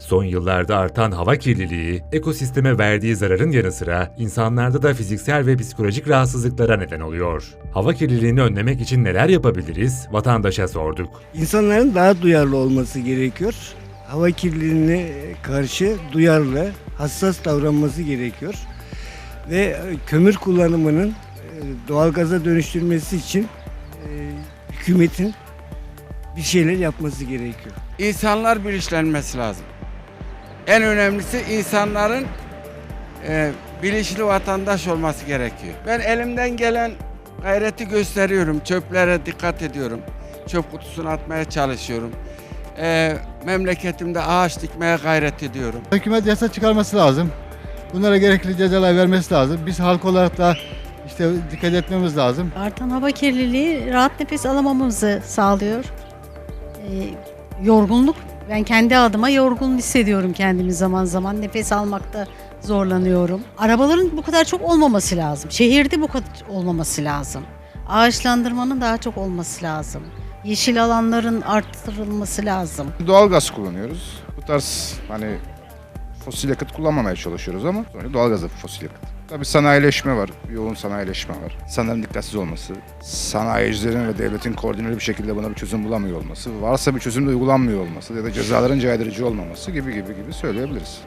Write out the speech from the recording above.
Son yıllarda artan hava kirliliği, ekosisteme verdiği zararın yanı sıra insanlarda da fiziksel ve psikolojik rahatsızlıklara neden oluyor. Hava kirliliğini önlemek için neler yapabiliriz? Vatandaşa sorduk. İnsanların daha duyarlı olması gerekiyor. Hava kirliliğine karşı duyarlı, hassas davranması gerekiyor. Ve e, kömür kullanımının e, doğalgaza dönüştürmesi için e, hükümetin bir şeyler yapması gerekiyor. İnsanlar bilinçlenmesi lazım. En önemlisi insanların e, bilinçli vatandaş olması gerekiyor. Ben elimden gelen gayreti gösteriyorum. Çöplere dikkat ediyorum. Çöp kutusuna atmaya çalışıyorum. E, memleketimde ağaç dikmeye gayret ediyorum. Hükümet yasa çıkarması lazım. Bunlara gerekli cezalar vermesi lazım. Biz halk olarak da işte dikkat etmemiz lazım. Artan hava kirliliği rahat nefes alamamamızı sağlıyor. Ee, yorgunluk, ben kendi adıma yorgun hissediyorum kendimi zaman zaman. Nefes almakta zorlanıyorum. Arabaların bu kadar çok olmaması lazım. Şehirde bu kadar olmaması lazım. Ağaçlandırmanın daha çok olması lazım. Yeşil alanların arttırılması lazım. Doğalgaz kullanıyoruz. Bu tarz hani fosil yakıt kullanmamaya çalışıyoruz ama doğalgaz da fosil yakıt. Tabii sanayileşme var, yoğun sanayileşme var. İnsanların dikkatsiz olması, sanayicilerin ve devletin koordineli bir şekilde buna bir çözüm bulamıyor olması, varsa bir çözüm de uygulanmıyor olması ya da cezaların caydırıcı olmaması gibi gibi gibi söyleyebiliriz.